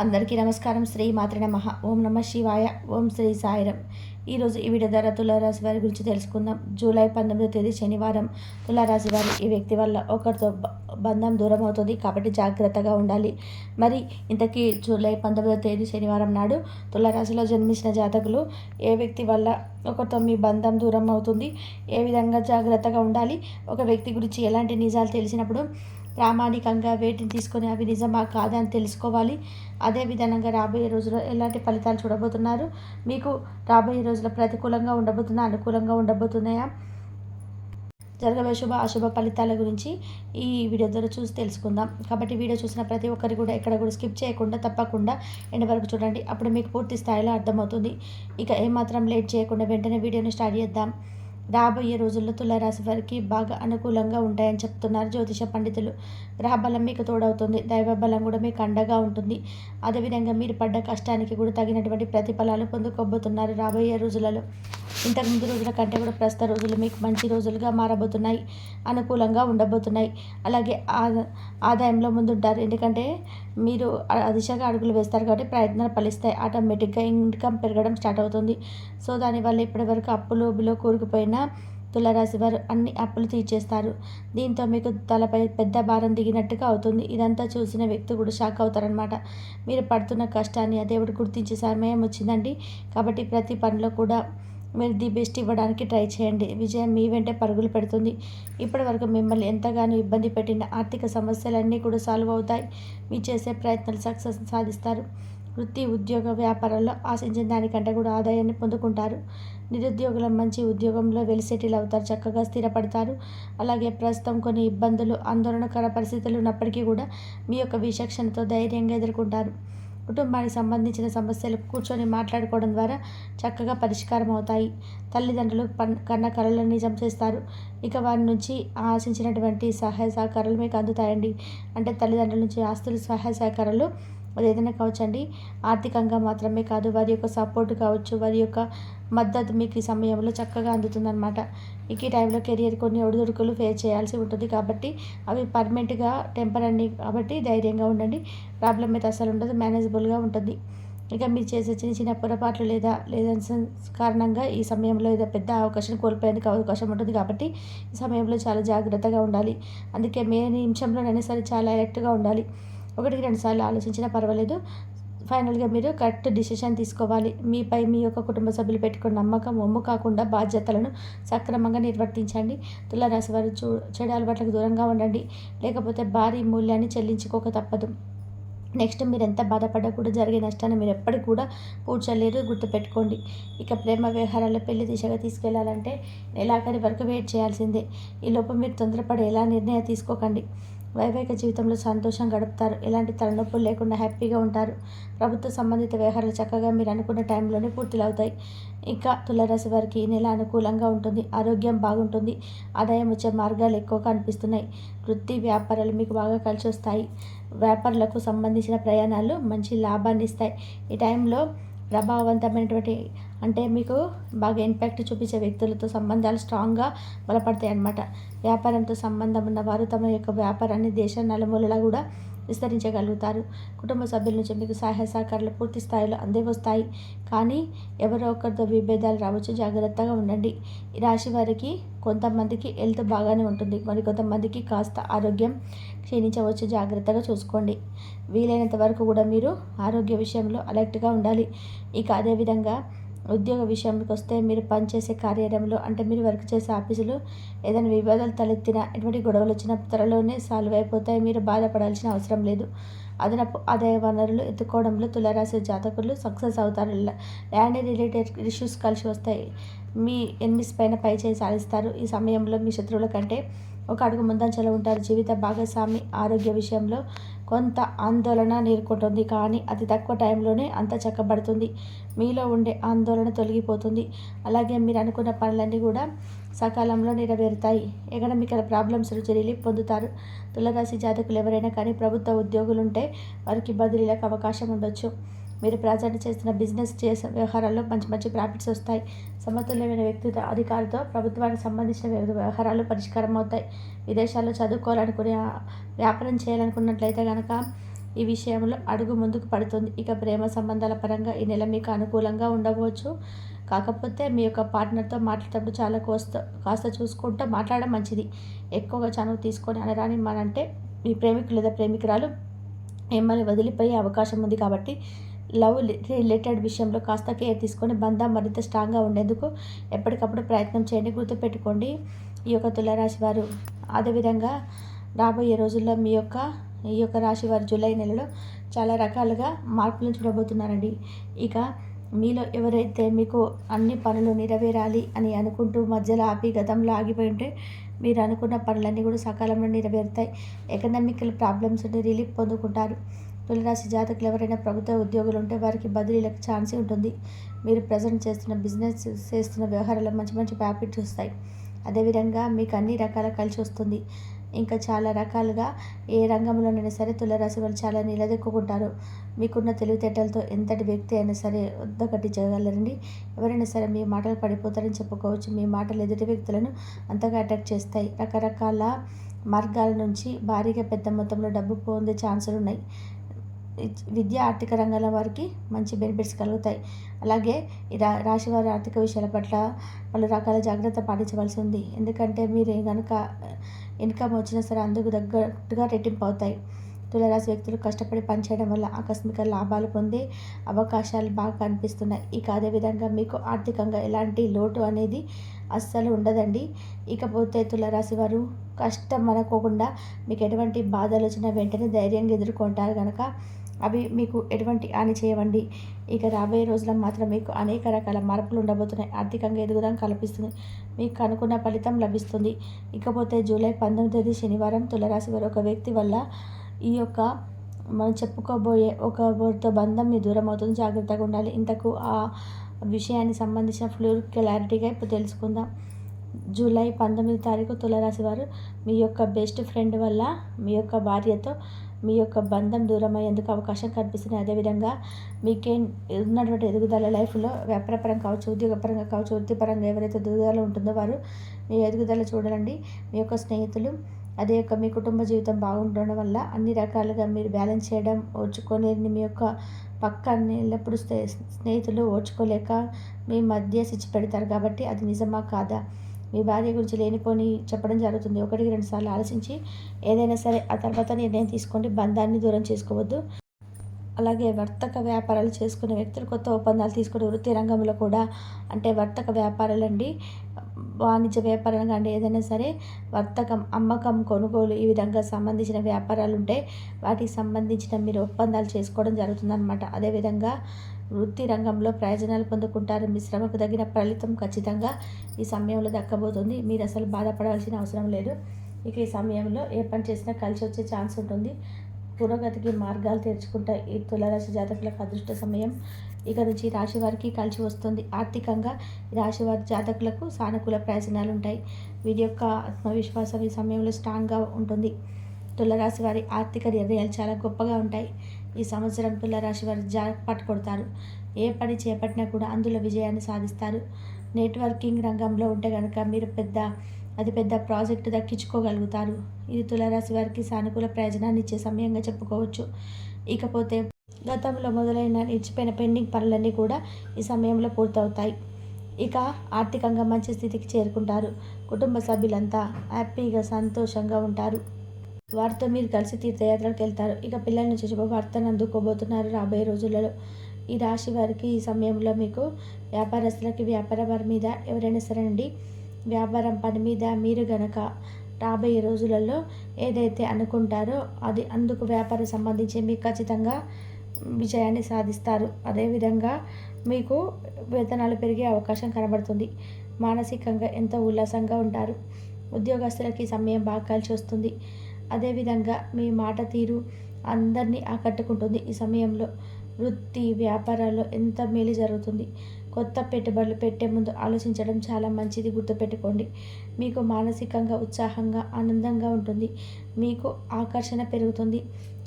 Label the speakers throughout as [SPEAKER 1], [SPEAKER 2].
[SPEAKER 1] అందరికీ నమస్కారం. శ్రీ మాతృ నమ. ఓం నమ శివాయ. ఓం శ్రీ సాయిరం. ఈరోజు ఈ వీడియో ద్వారా తులారాశి వారి గురించి తెలుసుకుందాం. జూలై పంతొమ్మిదో తేదీ శనివారం. తులారాశి వారి ఈ వ్యక్తి వల్ల ఒకరితో బంధం దూరం అవుతుంది కాబట్టి జాగ్రత్తగా ఉండాలి. మరి ఇంతకీ జూలై పంతొమ్మిదో తేదీ శనివారం నాడు తులారాశిలో జన్మించిన జాతకులు ఏ వ్యక్తి వల్ల ఒకరితో మీ బంధం దూరం అవుతుంది? ఏ విధంగా జాగ్రత్తగా ఉండాలి? ఒక వ్యక్తి గురించి ఎలాంటి నిజాలు తెలిసినప్పుడు ప్రామాణికంగా వేటిని తీసుకొని అవి నిజమా కాదా అని తెలుసుకోవాలి. అదే విధంగా రాబోయే రోజుల్లో ఎలాంటి ఫలితాలు చూడబోతున్నారు? మీకు రాబోయే రోజుల్లో ప్రతికూలంగా ఉండబోతుందా అనుకూలంగా ఉండబోతున్నాయా? జరగబోయే శుభ అశుభ ఫలితాల గురించి ఈ వీడియో ద్వారా చూసి తెలుసుకుందాం. కాబట్టి వీడియో చూసిన ప్రతి ఒక్కరు కూడా ఎక్కడ కూడా స్కిప్ చేయకుండా తప్పకుండా ఎండ వరకు చూడండి. అప్పుడు మీకు పూర్తి స్థాయిలో అర్థమవుతుంది. ఇక ఏమాత్రం లేట్ చేయకుండా వెంటనే వీడియోని స్టార్ట్ చేద్దాం. రాబోయే రోజుల్లో తులారాశి వారికి బాగా అనుకూలంగా ఉంటాయని చెప్తున్నారు జ్యోతిష పండితులు. గ్రహబలం మీకు తోడవుతుంది. దైవ బలం కూడా మీకు అండగా ఉంటుంది. అదేవిధంగా మీరు పడ్డ కష్టానికి కూడా తగినటువంటి ప్రతిఫలాలు పొందుకోబోతున్నారు రాబోయే రోజులలో. ఇంతకుముందు రోజుల కంటే కూడా ప్రస్తుత రోజులు మీకు మంచి రోజులుగా మారబోతున్నాయి. అనుకూలంగా ఉండబోతున్నాయి. అలాగే ఆదాయంలో ముందుంటారు. ఎందుకంటే మీరు దిశగా అడుగులు వేస్తారు కాబట్టి ప్రయత్నాలు ఫలిస్తాయి. ఆటోమేటిక్గా ఇన్కమ్ పెరగడం స్టార్ట్ అవుతుంది. సో దానివల్ల ఇప్పటివరకు అప్పులు బిలో కూరుకుపోయిన తులరాశి వారు అన్ని అప్పులు తీర్చేస్తారు. దీంతో మీకు తలపై పెద్ద భారం దిగినట్టుగా అవుతుంది. ఇదంతా చూసిన వ్యక్తి కూడా షాక్ అవుతారనమాట మీరు పడుతున్న కష్టాన్ని ఆ దేవుడు గుర్తించే సమయం వచ్చిందండి. కాబట్టి ప్రతి పనిలో కూడా మీరు ది బెస్ట్ ఇవ్వడానికి ట్రై చేయండి. విజయం మీ వెంటే పరుగులు పెడుతుంది. ఇప్పటి వరకు మిమ్మల్ని ఎంతగానో ఇబ్బంది పెట్టిన ఆర్థిక సమస్యలన్నీ కూడా సాల్వ్ అవుతాయి. మీరు చేసే ప్రయత్నాలు సక్సెస్ సాధిస్తారు. వృత్తి ఉద్యోగ వ్యాపారాల్లో ఆశించిన దానికంటే కూడా ఆదాయాన్ని పొందుకుంటారు. నిరుద్యోగుల మంచి ఉద్యోగంలో వెలి సెటిల్ అవుతారు చక్కగా స్థిరపడతారు. అలాగే ప్రస్తుతం కొన్ని ఇబ్బందులు ఆందోళనకర పరిస్థితులు ఉన్నప్పటికీ కూడా మీ యొక్క విచక్షణతో ధైర్యంగా ఎదుర్కొంటారు. కుటుంబానికి సంబంధించిన సమస్యలు కూర్చొని మాట్లాడుకోవడం ద్వారా చక్కగా పరిష్కారం అవుతాయి. తల్లిదండ్రులు పన్ కన్న కళలను నిజం చేస్తారు. ఇక వారి నుంచి ఆశించినటువంటి సహాయ సహకారాలు మీకు అందుతాయండి. అంటే తల్లిదండ్రుల నుంచి ఆస్తులు సహాయ సహకారాలు ఏదైనా కావచ్చండి ఆర్థికంగా మాత్రమే కాదు వారి యొక్క సపోర్ట్ కావచ్చు వారి యొక్క మద్దతు మీకు ఈ సమయంలో చక్కగా అందుతుందన్నమాట. మీకు ఈ టైంలో కెరియర్ కొన్ని ఒడిదుడుకులు ఫేస్ చేయాల్సి ఉంటుంది కాబట్టి అవి పర్మనెంట్గా టెంపరీ కాబట్టి ధైర్యంగా ఉండండి. ప్రాబ్లం అయితే అసలు ఉండదు మేనేజబుల్గా ఉంటుంది. ఇక మీరు చేసే చిన్న చిన్న పొరపాట్లు లేదా లేదా కారణంగా ఈ సమయంలో ఏదో పెద్ద అవకాశం కోల్పోయేందుకు అవకాశం ఉంటుంది కాబట్టి ఈ సమయంలో చాలా జాగ్రత్తగా ఉండాలి. అందుకే మే నిమిషంలోనైనా సరే చాలా అలర్ట్గా ఉండాలి. ఒకటికి రెండు సార్లు ఆలోచించినా పర్వాలేదు. ఫైనల్గా మీరు కరెక్ట్ డిసిషన్ తీసుకోవాలి. మీపై మీ యొక్క కుటుంబ సభ్యులు పెట్టుకున్న నమ్మకం ఒమ్ము కాకుండా బాధ్యతలను సక్రమంగా నిర్వర్తించండి. తులారాశి వారు చూ చెడు అలవాట్లకు దూరంగా ఉండండి. లేకపోతే భారీ మూల్యాన్ని చెల్లించుకోక తప్పదు. నెక్స్ట్ మీరు ఎంత బాధపడ్డా కూడా జరిగే నష్టాన్ని మీరు ఎప్పటికి కూడా పూడ్చలేరు గుర్తుపెట్టుకోండి. ఇక ప్రేమ వ్యవహారాల్లో పెళ్ళి దిశగా తీసుకెళ్ళాలంటే నెలాఖరి వరకు వెయిట్ చేయాల్సిందే. ఈ లోపం మీరు తొందరపడి ఎలా నిర్ణయం తీసుకోకండి? వైవాహిక జీవితంలో సంతోషం గడుపుతారు. ఎలాంటి తలనొప్పులు లేకుండా హ్యాపీగా ఉంటారు. ప్రభుత్వ సంబంధిత వ్యవహారాలు చక్కగా మీరు అనుకున్న టైంలోనే పూర్తిలవుతాయి. ఇంకా తులరాశి వారికి ఈ నెల అనుకూలంగా ఉంటుంది. ఆరోగ్యం బాగుంటుంది. ఆదాయం వచ్చే మార్గాలు ఎక్కువగా అనిపిస్తున్నాయి. వృత్తి వ్యాపారాలు మీకు బాగా కలిసి వస్తాయి. వ్యాపారులకు సంబంధించిన ప్రయాణాలు మంచి లాభాన్ని ఇస్తాయి. ఈ టైంలో ప్రభావవంతమైనటువంటి అంటే మీకు బాగా ఇంపాక్ట్ చూపించే వ్యక్తులతో సంబంధాలు స్ట్రాంగ్గా బలపడతాయి అన్నమాట. వ్యాపారంతో సంబంధం ఉన్న వారు తమ యొక్క వ్యాపారాన్ని దేశ నలుమూలలా కూడా విస్తరించగలుగుతారు. కుటుంబ సభ్యుల నుంచి మీకు సహాయ సహకారాలు పూర్తి స్థాయిలో అందే వస్తాయి కానీ ఎవరో ఒకరితో విభేదాలు రావచ్చు జాగ్రత్తగా ఉండండి. ఈ రాశి వారికి కొంతమందికి హెల్త్ బాగానే ఉంటుంది. మరి కొంతమందికి కాస్త ఆరోగ్యం క్షీణించవచ్చు. జాగ్రత్తగా చూసుకోండి. వీలైనంత వరకు కూడా మీరు ఆరోగ్య విషయంలో అలర్ట్గా ఉండాలి. ఇక అదేవిధంగా ఉద్యోగ విషయానికి వస్తే మీరు పనిచేసే కార్యాలయంలో అంటే మీరు వర్క్ చేసే ఆఫీసులో ఏదైనా వివాదాలు తలెత్తిన ఎటువంటి గొడవలు వచ్చినా త్వరలోనే సాల్వ్ అయిపోతాయి. మీరు బాధపడాల్సిన అవసరం లేదు. అదనపు ఆదాయ వనరులు ఎత్తుకోవడంలో తులరాశి జాతకులు సక్సెస్ అవుతారు. ల్యాండ్ రిలేటెడ్ ఇష్యూస్ కలిసి వస్తాయి. మీ ఎన్మిస్ పైన పై చేసి సాధిస్తారు. ఈ సమయంలో మీ శత్రువుల కంటే ఒక అడుగు ముందంచెలో ఉంటారు. జీవిత భాగస్వామి ఆరోగ్య విషయంలో కొంత ఆందోళన నేర్కొంటుంది కానీ అతి తక్కువ టైంలోనే అంత చక్కబడుతుంది. మీలో ఉండే ఆందోళన తొలగిపోతుంది. అలాగే మీరు అనుకున్న పనులన్నీ కూడా సకాలంలో నెరవేరుతాయి. ఎకనామికల్ ప్రాబ్లమ్స్ నుంచి రిలీఫ్ పొందుతారు. తులరాశి జాతకులు ఎవరైనా కానీ ప్రభుత్వ ఉద్యోగులు ఉంటే వారికి బదిలీలకు అవకాశం ఉండొచ్చు. మీరు ప్రజెంట్ చేస్తున్న బిజినెస్ చేసే వ్యవహారాల్లో మంచి మంచి ప్రాఫిట్స్ వస్తాయి. సమతుల్యమైన వ్యక్తిత్వ అధికారితో ప్రభుత్వానికి సంబంధించిన వివిధ వ్యవహారాలు పరిష్కారం అవుతాయి. విదేశాల్లో చదువుకోవాలనుకునే వ్యాపారం చేయాలనుకున్నట్లయితే కనుక ఈ విషయంలో అడుగు ముందుకు పడుతుంది. ఇక ప్రేమ సంబంధాల పరంగా ఈ నెల మీకు అనుకూలంగా ఉండవచ్చు. కాకపోతే మీ యొక్క పార్ట్నర్తో మాట్లాడేటప్పుడు చాలా కోస్త కాస్త చూసుకుంటూ మాట్లాడడం మంచిది. ఎక్కువగా చనువు తీసుకొని అనరాని మనంటే మీ ప్రేమికులు లేదా ప్రేమికురాలు మిమ్మల్ని వదిలిపోయే అవకాశం ఉంది కాబట్టి లవ్ రిలేటెడ్ విషయంలో కాస్త కేర్ తీసుకొని బంధం మరింత స్ట్రాంగ్గా ఉండేందుకు ఎప్పటికప్పుడు ప్రయత్నం చేయండి. గుర్తుపెట్టుకోండి ఈ యొక్క తులారాశి వారు అదేవిధంగా రాబోయే రోజుల్లో మీ యొక్క ఈ యొక్క రాశి వారు జూలై నెలలో చాలా రకాలుగా మార్పులను చూడబోతున్నారండి. ఇక మీలో ఎవరైతే మీకు అన్ని పనులు నెరవేరాలి అని అనుకుంటూ మధ్యలో ఆపి గతంలో ఆగిపోయి ఉంటే మీరు అనుకున్న పనులన్నీ కూడా సకాలంలో నెరవేరుతాయి. ఎకనామికల్ ప్రాబ్లమ్స్ రిలీఫ్ పొందుకుంటారు. తులరాశి జాతకులు ఎవరైనా ప్రభుత్వ ఉద్యోగులు ఉంటే వారికి బదిలీలకు ఛాన్స్ ఉంటుంది. మీరు ప్రజెంట్ చేస్తున్న బిజినెస్ చేస్తున్న వ్యవహారాల్లో మంచి మంచి ప్రాఫిట్స్ వస్తాయి. అదేవిధంగా మీకు అన్ని రకాల కలిసి వస్తుంది. ఇంకా చాలా రకాలుగా ఏ రంగంలోనైనా సరే తులరాశి వాళ్ళు చాలా నిలదొక్కుంటారు మీకున్న తెలివితేటలతో ఎంతటి వ్యక్తి అయినా సరే చేయగలరండి. ఎవరైనా సరే మీ మాటలు పడిపోతారని చెప్పుకోవచ్చు. మీ మాటలు ఎదుటి వ్యక్తులను అంతగా అటాక్ చేస్తాయి. రకరకాల మార్గాల నుంచి భారీగా పెద్ద మొత్తంలో డబ్బు పొందే ఛాన్సులు ఉన్నాయి విద్య ఆర్థిక రంగాల వారికి మంచి బెనిఫిట్స్ కలుగుతాయి. అలాగే ఈ రా రాశివారి ఆర్థిక విషయాల పట్ల పలు రకాల జాగ్రత్త పాటించవలసి ఉంది. ఎందుకంటే మీరు కనుక ఇన్కమ్ వచ్చినా సరే అందుకు తగ్గట్టుగా రెట్టింపు అవుతాయి. తులరాశి వ్యక్తులు కష్టపడి పనిచేయడం వల్ల ఆకస్మిక లాభాలు పొందే అవకాశాలు బాగా కనిపిస్తున్నాయి. ఇక అదేవిధంగా మీకు ఆర్థికంగా ఎలాంటి లోటు అనేది అస్సలు ఉండదండి. ఇకపోతే తులరాశి వారు కష్టం అనుకోకుండా మీకు ఎటువంటి బాధలు వచ్చినా వెంటనే ధైర్యంగా ఎదుర్కొంటారు కనుక అవి మీకు ఎటువంటి హాని చేయవండి. ఇక రాబోయే రోజుల్లో మాత్రం మీకు అనేక రకాల మార్పులు ఉండబోతున్నాయి. ఆర్థికంగా ఎదుగుదల కల్పిస్తుంది. మీకు అనుకున్న ఫలితం లభిస్తుంది. ఇకపోతే జూలై పంతొమ్మిది శనివారం తులరాశి వారు ఒక వ్యక్తి వల్ల ఈ యొక్క మనం చెప్పుకోబోయే ఒక బంధం మీ దూరం అవుతుంది. జాగ్రత్తగా ఉండాలి. ఇంతకు ఆ విషయానికి సంబంధించిన ఫ్లూర్ క్లారిటీగా ఇప్పుడు తెలుసుకుందాం. జూలై పంతొమ్మిది తారీఖు తులరాశి వారు మీ యొక్క బెస్ట్ ఫ్రెండ్ వల్ల మీ యొక్క భార్యతో మీ యొక్క బంధం దూరమయ్యేందుకు అవకాశం కనిపిస్తుంది అదేవిధంగా మీకే ఉన్నటువంటి ఎదుగుదల లైఫ్లో వ్యాపారపరంగా కావచ్చు ఉద్యోగపరంగా కావచ్చు వృత్తిపరంగా ఎవరైతే ఎదుగుదల ఉంటుందో వారు మీ ఎదుగుదల చూడాలండి. మీ యొక్క స్నేహితులు అదే యొక్క మీ కుటుంబ జీవితం బాగుండడం వల్ల అన్ని రకాలుగా మీరు బ్యాలెన్స్ చేయడం ఓర్చుకొని మీ యొక్క పక్క ఎల్లప్పుడూ స్నేహితులు ఓర్చుకోలేక మీ మధ్య సిచ్చి పెడతారు కాబట్టి అది నిజమా కాదా? మీ భార్య గురించి లేనిపోని చెప్పడం జరుగుతుంది. ఒకటికి రెండు సార్లు ఆలోచించి ఏదైనా సరే ఆ తర్వాత నిర్ణయం తీసుకోండి. బంధాన్ని దూరం చేసుకోవద్దు. అలాగే వర్తక వ్యాపారాలు చేసుకునే వ్యక్తులు కొత్త ఒప్పందాలు తీసుకునే వృత్తి రంగంలో కూడా అంటే వర్తక వ్యాపారాలు అండి వాణిజ్య వ్యాపారం కానీ ఏదైనా సరే వర్తకం అమ్మకం కొనుగోలు ఈ విధంగా సంబంధించిన వ్యాపారాలు ఉంటే వాటికి సంబంధించిన మీరు ఒప్పందాలు చేసుకోవడం జరుగుతుందన్నమాట. అదేవిధంగా వృత్తి రంగంలో ప్రయోజనాలు పొందుకుంటారు. మీ శ్రమకు తగిన ఫలితం ఖచ్చితంగా ఈ సమయంలో దక్కబోతుంది. మీరు అసలు బాధపడాల్సిన అవసరం లేదు. ఇక ఈ సమయంలో ఏ పని చేసినా కలిసి వచ్చే ఛాన్స్ ఉంటుంది. పురోగతికి మార్గాలు తెరుచుకుంటాయి. ఈ తులరాశి జాతకులకు అదృష్ట సమయం ఇక నుంచి రాశి వారికి కలిసి వస్తుంది. ఆర్థికంగా రాశి వారి జాతకులకు సానుకూల ప్రయోజనాలు ఉంటాయి. వీరి యొక్క ఆత్మవిశ్వాసం ఈ సమయంలో స్ట్రాంగ్గా ఉంటుంది. తులరాశి వారి ఆర్థిక నిర్ణయాలు చాలా గొప్పగా ఉంటాయి. ఈ సంవత్సరం తులరాశి వారు జాక్ కొడతారు. ఏ పని చేపట్టినా కూడా అందులో విజయాన్ని సాధిస్తారు. నెట్వర్కింగ్ రంగంలో ఉంటే కనుక మీరు పెద్ద అది పెద్ద ప్రాజెక్టు దక్కించుకోగలుగుతారు. ఇది తులరాశి వారికి సానుకూల ప్రయోజనాన్ని ఇచ్చే సమయంగా చెప్పుకోవచ్చు. ఇకపోతే గతంలో మొదలైన నిలిచిపోయిన పెండింగ్ పనులన్నీ కూడా ఈ సమయంలో పూర్తవుతాయి. ఇక ఆర్థికంగా మంచి స్థితికి చేరుకుంటారు. కుటుంబ సభ్యులంతా హ్యాపీగా సంతోషంగా ఉంటారు. వారితో మీరు కలిసి తీర్థయాత్రలకు వెళ్తారు. ఇక పిల్లల నుంచి శుభవార్తను అందుకోబోతున్నారు రాబోయే రోజులలో. ఈ రాశి వారికి ఈ సమయంలో మీకు వ్యాపారస్తులకి వ్యాపార వారి మీద ఎవరైనా సరేనండి వ్యాపారం పని మీద మీరు గనక రాబోయే రోజులలో ఏదైతే అనుకుంటారో అది అందుకు వ్యాపారం సంబంధించి మీకు ఖచ్చితంగా విజయాన్ని సాధిస్తారు. అదేవిధంగా మీకు వేతనాలు పెరిగే అవకాశం కనబడుతుంది. మానసికంగా ఎంతో ఉల్లాసంగా ఉంటారు. ఉద్యోగస్తులకి సమయం బాగా కలిసి వస్తుంది. అదేవిధంగా మీ మాట తీరు అందరినీ ఆకట్టుకుంటుంది. ఈ సమయంలో వృత్తి వ్యాపారాల్లో ఎంత మేలు జరుగుతుంది? కొత్త పెట్టుబడులు పెట్టే ముందు ఆలోచించడం చాలా మంచిది. గుర్తుపెట్టుకోండి మీకు మానసికంగా ఉత్సాహంగా ఆనందంగా ఉంటుంది. మీకు ఆకర్షణ పెరుగుతుంది.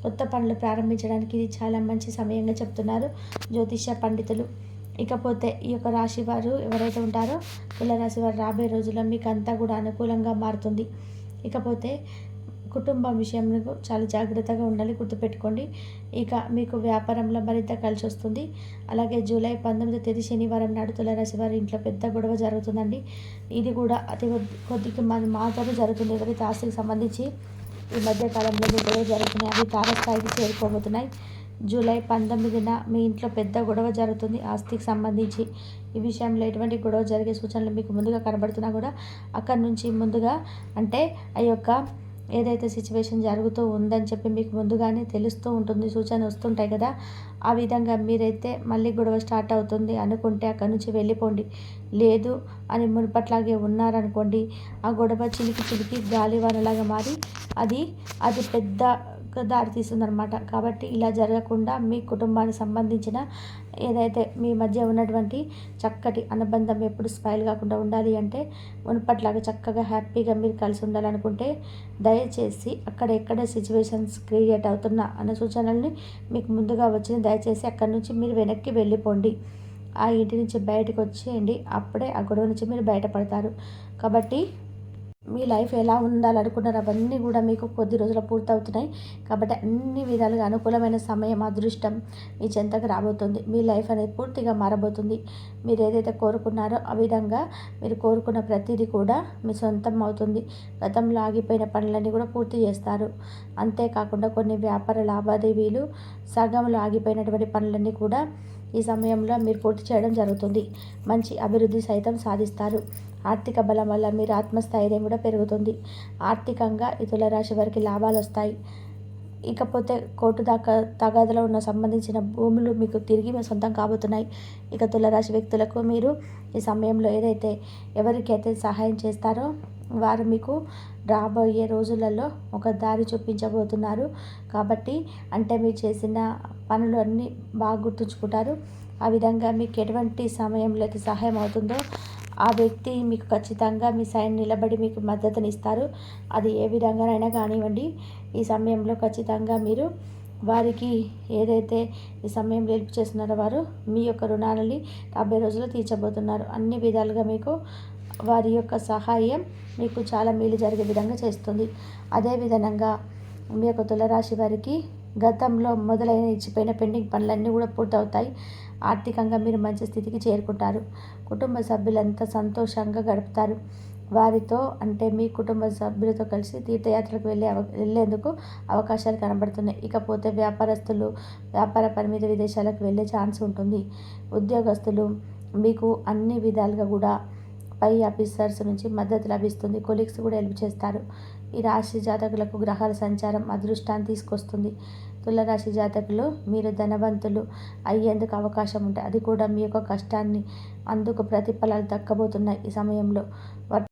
[SPEAKER 1] కొత్త పనులు ప్రారంభించడానికి ఇది చాలా మంచి సమయంగా చెప్తున్నారు జ్యోతిష పండితులు. ఇకపోతే ఈ యొక్క రాశి వారు ఎవరైతే ఉంటారో తుల రాశి వారు రాబోయే రోజుల్లో మీకు అంతా కూడా అనుకూలంగా మారుతుంది. ఇకపోతే కుటుంబం విషయంలో చాలా జాగ్రత్తగా ఉండాలి గుర్తుపెట్టుకోండి. ఇక మీకు వ్యాపారంలో మరింత కలిసి వస్తుంది. అలాగే జూలై పంతొమ్మిదో తేదీ శనివారం నాడు తులారాశి వారి ఇంట్లో పెద్ద గొడవ జరుగుతుందండి. ఇది కూడా అతి కొద్ది కొద్దిగా మంది మాత్రమే జరుగుతుంది. ఎవరైతే ఆస్తికి సంబంధించి ఈ మధ్య కాలంలో మీ గొడవ జరుగుతున్నాయి అవి తారస్థాయికి చేరుకోబోతున్నాయి. జూలై పంతొమ్మిదిన మీ ఇంట్లో పెద్ద గొడవ జరుగుతుంది. ఆస్తికి సంబంధించి ఈ విషయంలో ఎటువంటి గొడవ జరిగే సూచనలు మీకు ముందుగా కనబడుతున్నా కూడా అక్కడి నుంచి ముందుగా అంటే ఆ యొక్క ఏదైతే సిచ్యువేషన్ జరుగుతూ ఉందని చెప్పి మీకు ముందుగానే తెలుస్తూ ఉంటుంది సూచన వస్తుంటాయి కదా. ఆ విధంగా మీరైతే మళ్ళీ గొడవ స్టార్ట్ అవుతుంది అనుకుంటే అక్కడి నుంచి వెళ్ళిపోండి. లేదు అని మునుపట్లాగే ఉన్నారనుకోండి ఆ గొడవ చిలికి చిలికి గాలివానలాగా మారి అది అది పెద్ద దారి తీస్తుందనమాట కాబట్టి ఇలా జరగకుండా మీ కుటుంబానికి సంబంధించిన ఏదైతే మీ మధ్య ఉన్నటువంటి చక్కటి అనుబంధం ఎప్పుడు స్పైల్ కాకుండా ఉండాలి అంటే మునుపట్లాగా చక్కగా హ్యాపీగా మీరు కలిసి ఉండాలనుకుంటే దయచేసి అక్కడ ఎక్కడ సిచ్యువేషన్స్ క్రియేట్ అవుతున్న అన్న సూచనల్ని మీకు ముందుగా వచ్చిన దయచేసి అక్కడి నుంచి మీరు వెనక్కి వెళ్ళిపోండి. ఆ ఇంటి నుంచి బయటకు వచ్చేయండి. అప్పుడే ఆ గొడవ నుంచి మీరు బయటపడతారు. కాబట్టి మీ లైఫ్ ఎలా ఉండాలనుకున్నారు అవన్నీ కూడా మీకు కొద్ది రోజులు పూర్తవుతున్నాయి. కాబట్టి అన్ని విధాలుగా అనుకూలమైన సమయం అదృష్టం మీ చెంతకు రాబోతుంది. మీ లైఫ్ అనేది పూర్తిగా మారబోతుంది. మీరు ఏదైతే కోరుకున్నారో ఆ విధంగా మీరు కోరుకున్న ప్రతిదీ కూడా మీ సొంతం అవుతుంది. గతంలో ఆగిపోయిన పనులన్నీ కూడా పూర్తి చేస్తారు. అంతేకాకుండా కొన్ని వ్యాపార లావాదేవీలు సగంలో ఆగిపోయినటువంటి పనులన్నీ కూడా ఈ సమయంలో మీరు పూర్తి చేయడం జరుగుతుంది. మంచి అభివృద్ధి సైతం సాధిస్తారు. ఆర్థిక బలం వల్ల మీరు ఆత్మస్థైర్యం కూడా పెరుగుతుంది. ఆర్థికంగా ఈ రాశి వారికి లాభాలు వస్తాయి. ఇకపోతే కోర్టు దాకా తగాదలో ఉన్న సంబంధించిన భూములు మీకు తిరిగి మీ సొంతం కాబోతున్నాయి. ఇక తులరాశి వ్యక్తులకు మీరు ఈ సమయంలో ఏదైతే ఎవరికైతే సహాయం చేస్తారో వారు మీకు రాబోయే రోజులలో ఒక దారి చూపించబోతున్నారు. కాబట్టి అంటే మీరు చేసిన పనులు అన్నీ బాగా గుర్తుంచుకుంటారు. ఆ విధంగా మీకు ఎటువంటి సమయంలో అయితే సహాయం అవుతుందో ఆ వ్యక్తి మీకు ఖచ్చితంగా మీ సైన్ నిలబడి మీకు మద్దతునిస్తారు. అది ఏ విధంగానైనా కానివ్వండి ఈ సమయంలో ఖచ్చితంగా మీరు వారికి ఏదైతే ఈ సమయంలో హెల్ప్ చేస్తున్నారో వారు మీ యొక్క రుణాలని డెబ్బై రోజులు తీర్చబోతున్నారు. అన్ని విధాలుగా మీకు వారి యొక్క సహాయం మీకు చాలా మేలు జరిగే విధంగా చేస్తుంది. అదేవిధంగా మీ యొక్క తులరాశి వారికి గతంలో మొదలైన ఇచ్చిపోయిన పెండింగ్ పనులన్నీ కూడా పూర్తవుతాయి. ఆర్థికంగా మీరు మంచి స్థితికి చేరుకుంటారు. కుటుంబ సభ్యులంతా సంతోషంగా గడుపుతారు. వారితో అంటే మీ కుటుంబ సభ్యులతో కలిసి తీర్థయాత్రకు వెళ్ళే అవ వెళ్ళేందుకు అవకాశాలు కనబడుతున్నాయి. ఇకపోతే వ్యాపారస్తులు వ్యాపార పని మీద విదేశాలకు వెళ్ళే ఛాన్స్ ఉంటుంది. ఉద్యోగస్తులు మీకు అన్ని విధాలుగా కూడా పై ఆఫీసర్స్ నుంచి మద్దతు లభిస్తుంది. కొలీగ్స్ కూడా హెల్ప్ చేస్తారు. ఈ రాశి జాతకులకు గ్రహాల సంచారం అదృష్టాన్ని తీసుకొస్తుంది. తులరాశి జాతకులు మీరు ధనవంతులు అయ్యేందుకు అవకాశం ఉంటాయి అది కూడా మీ యొక్క కష్టాన్ని అందుకు ప్రతిఫలాలు దక్కబోతున్నాయి ఈ సమయంలో.